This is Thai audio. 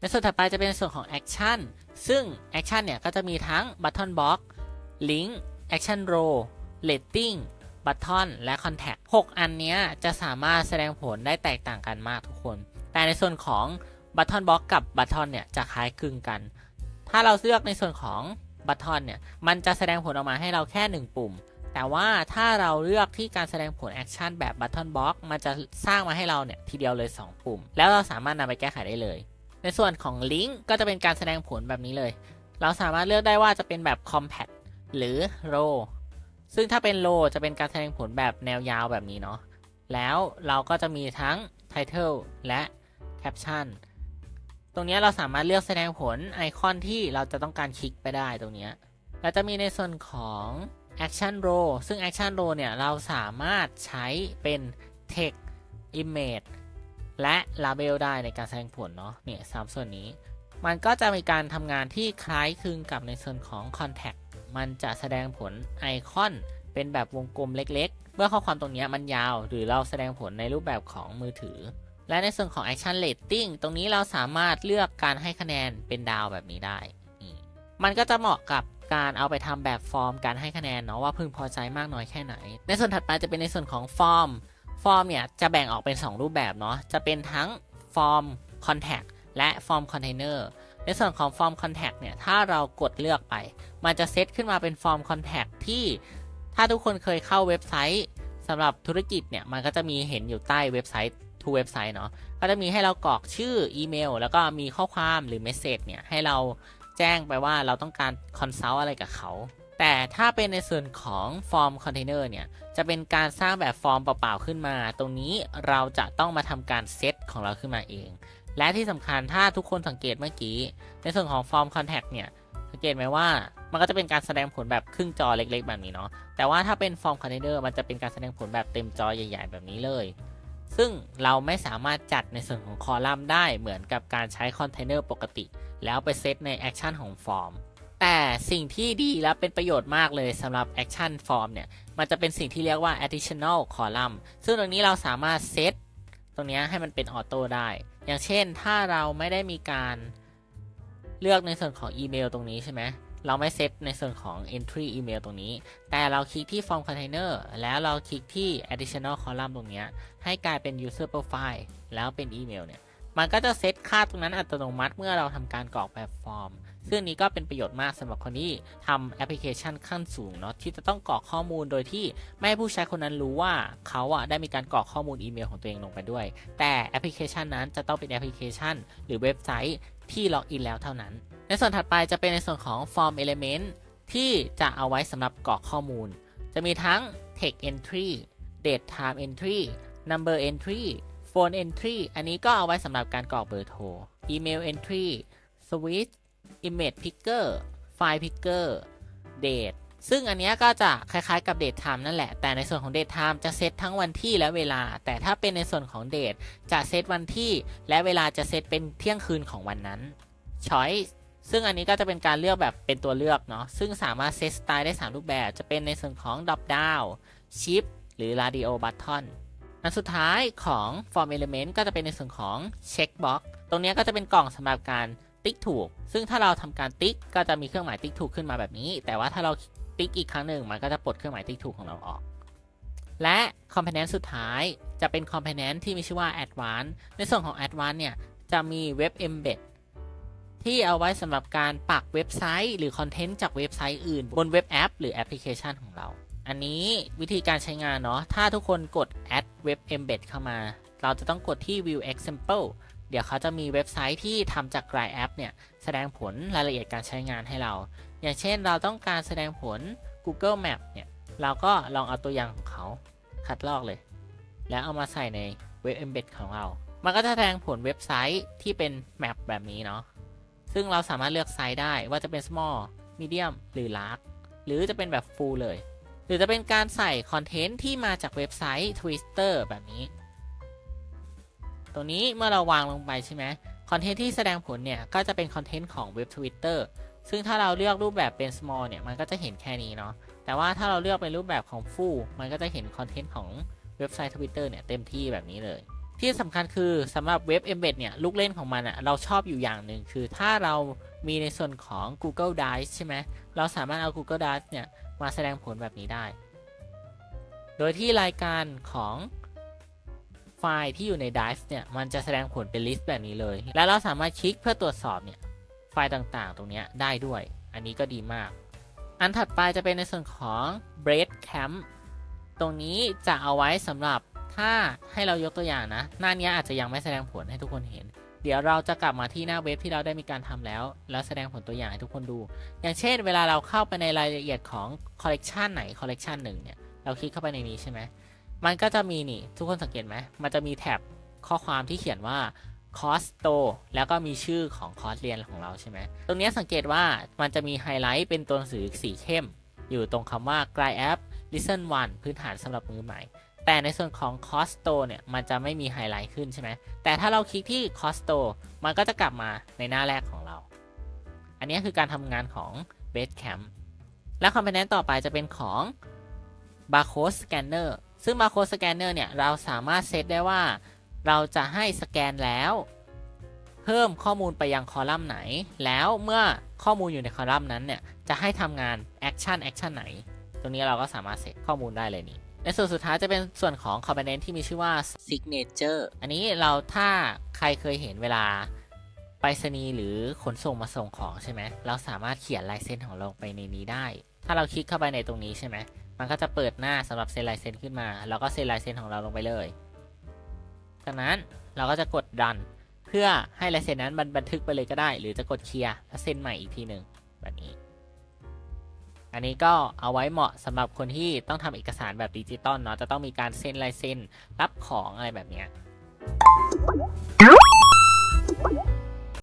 ในส่วนถัดไปจะเป็นส่วนของ Action ซึ่ง Action เนี่ย ก็จะมีทั้ง Button Box Link Action Row Rating Button และ Contact 6อันเนี้ยจะสามารถแสดงผลได้แตกต่างกันมากทุกคน แต่ในส่วนของ Button Box กับ Button เนี่ย จะคล้ายคลึงกัน ถ้าเราเลือกในส่วนของ Button เนี่ย มันจะแสดงผลออกมาให้เราแค่ 1 ปุ่ม แต่ว่าถ้าเราเลือกที่การแสดงผลแอคชั่นแบบ Button Box มันจะสร้างมาให้เราเนี่ยทีเดียวเลย 2 ปุ่ม แล้วเราสามารถนำไปแก้ไขได้เลย ในส่วนของ Link ก็จะเป็นการแสดงผลแบบนี้เลย เราสามารถเลือกได้ว่าจะเป็นแบบ Compact หรือ Row ซึ่งถ้าเป็น Row จะเป็นการแสดงผลแบบแนวยาวแบบนี้เนาะ แล้วเราก็จะมีทั้ง Title และ Caption ตรงนี้เราสามารถเลือกแสดงผลไอคอนที่เราจะต้องการคลิกไปได้ตรงนี้ แล้วจะมีในส่วนของ Action Row ซึ่ง Action Row เนี่ยเราสามารถใช้เป็น Text Image และ Label ได้ในการแสดงผลเนาะเนี่ยสามส่วนนี้ มันก็จะมีการทำงานที่คล้ายคลึงกับในส่วนของ Contact มันจะแสดงผลไอคอนเป็นแบบวงกลมเล็ก ๆ เมื่อข้อความตรงนี้มันยาว หรือเราแสดงผลในรูปแบบของมือถือ และในส่วนของ Action Rating ตรงนี้เราสามารถเลือกการให้คะแนนเป็นดาวแบบนี้ได้ มันก็จะเหมาะกับการเอาไปทำแบบฟอร์มการให้คะแนนเนาะว่าพึงพอใจมากน้อยแค่ไหน ในส่วนถัดไปจะเป็นในส่วนของฟอร์ม ฟอร์มเนี่ยจะแบ่งออกเป็น 2 รูปแบบเนาะจะเป็นทั้งฟอร์ม Contact และฟอร์ม Container ในส่วนของฟอร์ม Contact เนี่ยถ้าเรากดเลือกไป มันจะเซตขึ้นมาเป็นฟอร์ม Contact ที่ถ้าทุกคนเคยเข้าเว็บไซต์สำหรับธุรกิจเนี่ยมันก็จะมีเห็นอยู่ใต้เว็บไซต์ทูเว็บไซต์เนาะก็จะมีให้เรากรอกชื่ออีเมล แล้วก็มีข้อความหรือเมสเซจเนี่ยให้เราแจ้งไปว่าเราต้องการคอนซัลท์อะไรกับเขา แต่ถ้าเป็นในส่วนของฟอร์มคอนเทนเนอร์เนี่ย จะเป็นการสร้างแบบฟอร์มเปล่าๆขึ้นมา ตรงนี้เราจะต้องมาทำการเซตของเราขึ้นมาเอง และที่สำคัญถ้าทุกคนสังเกตเมื่อกี้ ในส่วนของฟอร์มคอนแทคเนี่ย สังเกตไหมว่ามันก็จะเป็นการแสดงผลแบบครึ่งจอเล็กๆ แบบนี้เนาะ แต่ว่าถ้าเป็นฟอร์มคอนเทนเนอร์มันจะเป็นการแสดงผลแบบเต็มจอใหญ่ ๆ แบบนี้เลย ซึ่งเราไม่สามารถจัดในส่วนของคอลัมน์ได้เหมือนกับการใช้คอนเทนเนอร์ปกติ แล้วไปเซตในแอคชั่นของฟอร์ม แต่สิ่งที่ดีและเป็นประโยชน์มากเลยสำหรับ Action Form เนี่ย มันจะเป็นสิ่งที่เรียกว่า additional column ซึ่งตรงนี้เราสามารถเซตตรงนี้ให้มันเป็นออโต้ได้ อย่างเช่นถ้าเราไม่ได้มีการเลือกในส่วนของอีเมลตรงนี้ใช่ไหม เราไม่เซตในส่วนของ entry email ตรงนี้ แต่เราคลิกที่ form container แล้วเราคลิกที่ additional column ตรงนี้ ให้กลายเป็น user profile แล้วเป็นอีเมลเนี่ย มันก็จะเซตค่าตรงนั้นอัตโนมัติเมื่อเราทำการกรอกแบบฟอร์ม ซึ่งอันนี้ก็เป็นประโยชน์มากสำหรับคนที่ทำแอปพลิเคชันขั้นสูงเนาะที่จะต้องกรอกข้อมูลโดยที่ไม่ให้ผู้ใช้คนนั้นรู้ว่าเขาอะได้มีการกรอกข้อมูลอีเมลของตัวเองลงไปด้วย แต่แอปพลิเคชันนั้นจะต้องเป็นแอปพลิเคชัน หรือเว็บไซต์ที่ล็อกอินแล้วเท่านั้น ในส่วนถัดไปจะเป็นในส่วนของ Form Element ที่จะเอาไว้สำหรับกรอกข้อมูล จะมีทั้ง Text Entry Date Time Entry Number Entry Phone Entry อันนี้ก็เอาไว้สำหรับการกรอกเบอร์โทร Email Entry Switch Image Picker File Picker Date ซึ่งอันนี้ก็จะคล้ายๆกับ Date Time นั่นแหละ แต่ในส่วนของ Date Time จะเซตทั้งวันที่และเวลา แต่ถ้าเป็นในส่วนของ Date จะเซตวันที่ และเวลาจะเซตเป็นเที่ยงคืนของวันนั้น Choice ซึ่งอันนี้ก็จะเป็นการเลือกแบบเป็นตัวเลือกเนาะ ซึ่งสามารถเซตสไตล์ได้ 3 รูปแบบ จะเป็นในส่วนของ Drop Down Shift หรือ Radio Button อันสุดท้ายของ Form Element ก็จะเป็นในส่วนของ Checkbox ตรงนี้ก็จะเป็นกล่องสำหรับการ ติ๊กถูก ซึ่งถ้าเราทำการติ๊กก็จะมีเครื่องหมายติ๊กถูกขึ้นมาแบบนี้ แต่ว่าถ้าเราติ๊กอีกครั้งหนึ่งมันก็จะปลดเครื่องหมายติ๊กถูกของเราออก และ Component สุดท้ายจะเป็น Component ที่มีชื่อว่า Advanced ในส่วนของ Advanced เนี่ยจะมี Web Embed ที่เอาไว้สำหรับการปักเว็บไซต์ หรือคอนเทนต์จากเว็บไซต์อื่น บนเว็บแอป หรือแอปพลิเคชันของเรา อันนี้วิธีการใช้งานเนาะถ้าทุกคนกด add web embed เข้ามา เราจะต้องกดที่ view example เดี๋ยวเขาจะมีเว็บไซต์ที่ทำจากรายแอปเนี่ยแสดงผลรายละเอียดการใช้งานให้เรา อย่างเช่นเราต้องการแสดงผล Google Map เนี่ยเราก็ลองเอาตัวอย่างของเขาคัดลอกเลย แล้วเอามาใส่ในเว็บ embed ของเรา มันก็จะแสดงผลเว็บไซต์ที่เป็นแมปแบบนี้เนาะซึ่งเราสามารถเลือกไซส์ได้ว่าจะเป็น small medium หรือ large หรือจะเป็นแบบ full เลย หรือจะเป็นการใส่คอนเทนต์ที่มาจากเว็บไซต์ Twitter แบบนี้ ตรงนี้เมื่อเราวางลงไปใช่ไหมคอนเทนต์ที่แสดงผลเนี่ยก็จะเป็นคอนเทนต์ของเว็บ Twitter ซึ่งถ้าเราเลือกรูปแบบเป็น small เนี่ยมันก็จะเห็นแค่นี้เนาะแต่ว่าถ้าเราเลือกเป็นรูปแบบของ full มันก็จะเห็นคอนเทนต์ของเว็บไซต์ Twitter เนี่ยเต็มที่แบบนี้เลย ที่สำคัญคือสำหรับเว็บ Embed เนี่ยลูกเล่นของมันอะเราชอบอยู่อย่างหนึ่งคือถ้าเรามีในส่วนของ Google Drive ใช่ไหมเราสามารถเอา Google Drive เนี่ยมาแสดงผลแบบนี้ได้ โดยที่รายการของ ไฟล์ที่อยู่ใน Drive เนี่ย มันจะแสดงผลเป็นลิสต์แบบนี้เลย และเราสามารถคลิกเพื่อตรวจสอบเนี่ย ไฟล์ต่างๆ ตรงนี้ได้ด้วย อันนี้ก็ดีมาก อันถัดไปจะเป็นในส่วนของ Bread Camp ตรงนี้จะเอาไว้สำหรับถ้าให้เรายกตัวอย่างนะ หน้านี้อาจจะยังไม่แสดงผลให้ทุกคนเห็น เดี๋ยวเราจะกลับมาที่หน้าเว็บที่เราได้มีการทำแล้ว แล้วแสดงผลตัวอย่างให้ทุกคนดู อย่างเช่น เวลาเราเข้าไปในรายละเอียดของคอลเลกชันไหนคอลเลกชันหนึ่งเนี่ย เราคลิกเข้าไปในนี้ใช่ไหม มันก็จะมีนี่ทุกคนสังเกตไหมมันจะมีแท็บข้อความที่เขียนว่าคอสโตแล้วก็มีชื่อของคอร์สเรียนของเราใช่ไหมตรงนี้สังเกตว่ามันจะมีไฮไลท์เป็นตัวหนังสือสีเข้ม อยู่ตรงคำว่า g l i App Listen 1พื้นฐานสำหรับมือใหม่ แต่ในส่วนของ Cost o เนี่ยมันจะไม่มีไฮไลท์ขึ้นใช่ไหมแต่ถ้าเราคลิกที่ Cost o มันก็จะกลับมาในหน้าแรกของเรา อันนี้คือการทำงานของ Basecamp และคอมโพเนนต์ต่อไปจะเป็นของ Barcode Scanner ซึ่ง Barcode Scanner เนี่ย เราสามารถเซตได้ว่าเราจะให้สแกนแล้ว เพิ่มข้อมูลไปยังคอลัมน์ไหน แล้วเมื่อข้อมูลอยู่ในคอลัมน์นั้นเนี่ยจะให้ทำงาน Action Action ไหน ตรงนี้เราก็สามารถเซตข้อมูลได้เลยนี่ในส่วนสุดท้ายจะเป็นส่วนของ Component ที่มีชื่อว่า Signature อันนี้เราถ้าใครเคยเห็นเวลาไปรษณีย์หรือขนส่งมาส่งของใช่ไหม เราสามารถเขียนลายเซ็นของเราไปในนี้ได้ ถ้าเราคลิกเข้าไปในตรงนี้ใช่ไหม มันก็จะเปิดหน้าสำหรับเซ็นลายเซ็นขึ้นมา แล้วก็เซ็นลายเซ็นของเราลงไปเลยจากนั้นเราก็จะกดดัน เพื่อให้ลายเซ็นนั้นมันบันทึกไปเลยก็ได้ หรือจะกดเคลียร์แล้วเซ็นใหม่อีกทีหนึ่งแบบนี้ อันนี้ก็เอาไว้เหมาะสำหรับคนที่ต้องทำเอกสารแบบดิจิตอลเนาะจะต้องมีการเซ็นลายเซ็นรับของอะไรแบบเนี้ย